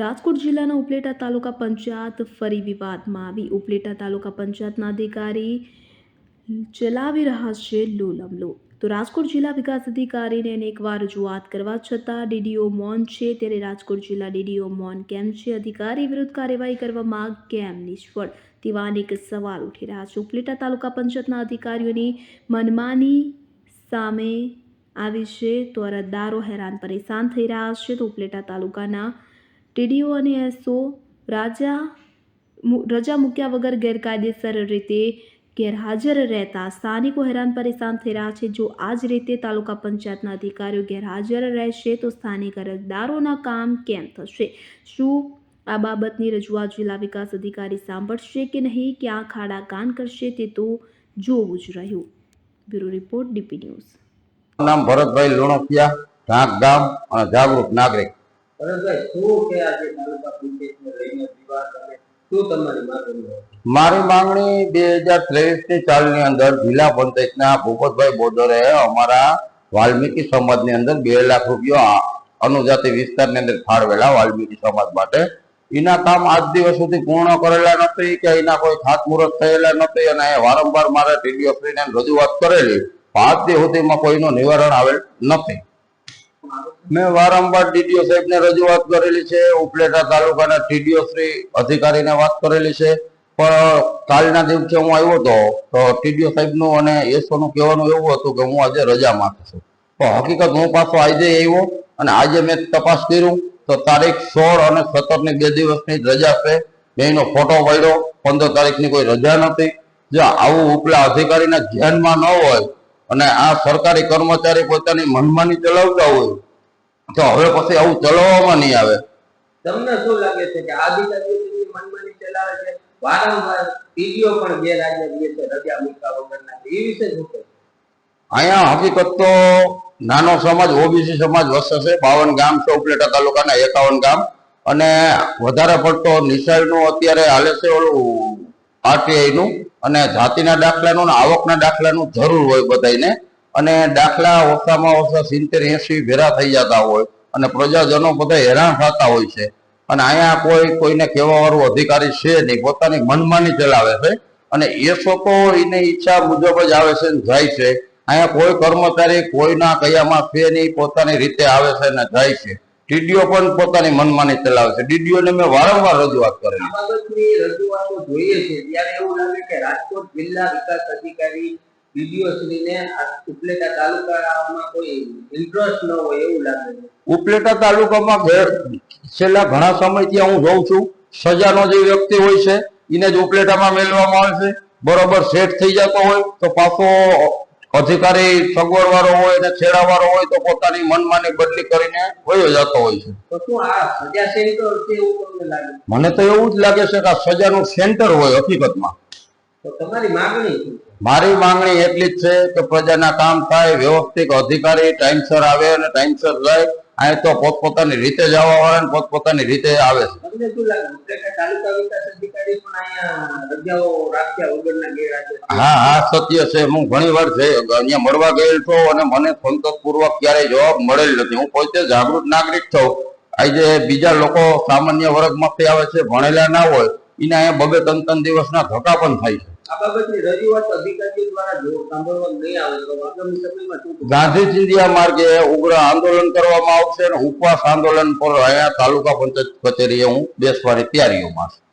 રાજકોટ જિલ્લાના ઉપલેટા તાલુકા પંચાયત ફરી વિવાદમાં આવી. ઉપલેટા તાલુકા પંચાયતના અધિકારી ચલાવી રહ્યા છે લોલમલો. તો રાજકોટ જિલ્લા વિકાસ અધિકારીને અનેકવાર રજૂઆત કરવા છતાં ડીડીઓ મૌન છે. ત્યારે રાજકોટ જિલ્લા ડીડીઓ મૌન કેમ છે? અધિકારી વિરુદ્ધ કાર્યવાહી કરવામાં કેમ નિષ્ફળ? તેવા અનેક સવાલ ઉઠી રહ્યા છે. ઉપલેટા તાલુકા પંચાયતના અધિકારીઓની મનમાની સામે આવી છે. તો અરજદારો હેરાન પરેશાન થઈ રહ્યા છે. તો ઉપલેટા તાલુકાના ટીડીઓ અને એસઓ રાજા રજા મૂક્યા વગર ગેરકાયદેસર રીતે ગેરહાજર રહેતા સ્થાનિકો હેરાન પરેશાન થઈ રહ્યા છે. જો આ જ રીતે તાલુકા પંચાયતના અધિકારીઓ ગેરહાજર રહેશે તો સ્થાનિક અરજદારોના કામ કેમ થશે? શું આ બાબતની રજૂઆત જિલ્લા વિકાસ અધિકારી સાંભળશે કે નહીં? ક્યાં ખાડા કાન કરશે તે તો જોવું જ રહ્યું. Bureau report DP news. નામ ભરતભાઈ લુણસિયા ઢાંક ગામ અને જાગૃત નાગરિક. મારી માંગણી બે હજાર ત્રેવીસની સાલની અંદર જિલ્લા પંચાયતના ભૂપતભાઈ બોદરે અમારા વાલ્મીકી સમાજની અંદર બે લાખ રૂપિયા અનુજાતિ વિસ્તારની અંદર ફાળવેલા વાલ્મીકી સમાજ માટે. એના કામ આજ દિવસ સુધી પૂર્ણ કરેલા નથી કે એના કોઈ ખાતમુહૂર્ત થયેલા નથી અને એ વારંવાર મારે ટીડીઓ શ્રીને રજૂઆત કરેલી. આજ દી સુધીમાં કોઈનું નિવારણ આવેલ નથી. મેં વારંવાર ડીડીઓ સાહેબને રજૂઆત કરેલી છે, ઉપલેટા તાલુકાના ટીડીઓ શ્રી અધિકારીને વાત કરેલી છે. પણ કાલના દિવસે હું આવ્યો હતો, તો ટીડીઓ સાહેબનું અને એસઓનું કહેવાનું એવું હતું કે હું આજે રજામાં છું. પણ હકીકત હું પાછો આજે આવ્યો અને આજે મેં તપાસ કર્યું, તો તારીખ સોળ અને સત્તરની બે દિવસની રજા છે. બેનો ફોટો પડ્યો, પંદર તારીખની કોઈ રજા નથી. જો આવું ઉપલા અધિકારીના ધ્યાનમાં ન હોય અને આ સરકારી કર્મચારી પોતાની મનમાની ચલાવતા હોય તો હવે પછી આવું ચલાવવામાં નહીં આવે. તમને શું લાગે છે કે આ અધિકારીઓ મનમાની ચલાવે છે? વારંવાર પીડીઓ પણ ગેરહાજર રહે છે રજા મૂક્યા વગરના. એ વિશે શું કહે અહીંયા હકીકત તો નાનો સમાજ ઓબીસી સમાજ વસે છે બાવન ગામ છે ઉપલેટા તાલુકાના એકાવન ગામ. અને વધારે પડતો નિશાળનું અત્યારે હાલે છે ઓલું આરટીઆઈ નું. અને જાતિના દાખલાનું ને આવકના દાખલાનું જરૂર હોય બધાને અને દાખલા ઓછામાં ઓછા સિત્તેર, એસી ભેરા થઈ જતા હોય અને પ્રજાજનો બધા હેરાન થતા હોય છે. અને અહીંયા કોઈ, કોઈને કહેવા વાળું અધિકારી છે નહીં, પોતાની મનમાની ચલાવે છે. અને એ તો એની ઈચ્છા મુજબ જ આવે છે ને જાય છે. અહીંયા કોઈ કર્મચારી કોઈના કયામાં છે નહીં, પોતાની રીતે આવે છે ને જાય છે. ટીડીઓ પણ પોતાની મનમાની ચલાવે છે. ડીડીઓ ને મેં વારંવાર રજૂઆત કરેલી. રજૂઆતો જોઈએ છે. ત્યારે એવું લાગે કે રાજકોટ જિલ્લા વિકાસ અધિકારી ડીડીઓ શ્રીને ઉપલેટા તાલુકામાં કોઈ ઇન્ટરેસ્ટ ન હોય એવું લાગે છે. ઉપલેટા તાલુકામાં છેલ્લા ઘણા સમયથી હું જોઉં છું. સજાનો જે વ્યક્તિ હોય છે એને જ ઉપલેટામાં મેળવામાં આવે છે. બરોબર સેટ થઈ જતો હોય તો પાછો અધિકારી સગવડ વાળો હોય અને છેડા વાળો હોય તો પોતાની મનમાની બદલી કરીને વયો જતો હોય છે? મને તો એવું જ લાગે છે કે આ સજાનું સેન્ટર હોય હકીકતમાં. તમારી માંગણી મારી માંગણી એટલી જ છે કે પ્રજાના કામ થાય વ્યવસ્થિત અધિકારી ટાઈમસર આવે અને ટાઈમસર જાય. અહીં તો પોતપોતાની રીતે જવા વાળા ને પોતપોતાની રીતે આવે અહીંયા છે? હા હા સત્ય છે. હું ઘણી વાર છે અહીંયા મળવા ગયેલ છું અને મને સંતોષપૂર્વક ક્યારેય જવાબ મળેલ નથી. હું પોતે જાગૃત નાગરિક છું. આજે બીજા લોકો સામાન્ય વર્ગમાંથી આવે છે ભણેલા ના હોય એને અહીંયા બબે ત્રણ ત્રણ દિવસના ધક્કા પણ થાય છે. આ બાબતની રજૂઆત અધિકારીઓ દ્વારા નહીં આવે તો માર્ગે ઉગ્ર આંદોલન કરવામાં આવશે અને ઉપવાસ આંદોલન પર અહીંયા તાલુકા પંચાયત કચેરીએ હું બેસવાની તૈયારીઓમાં છું.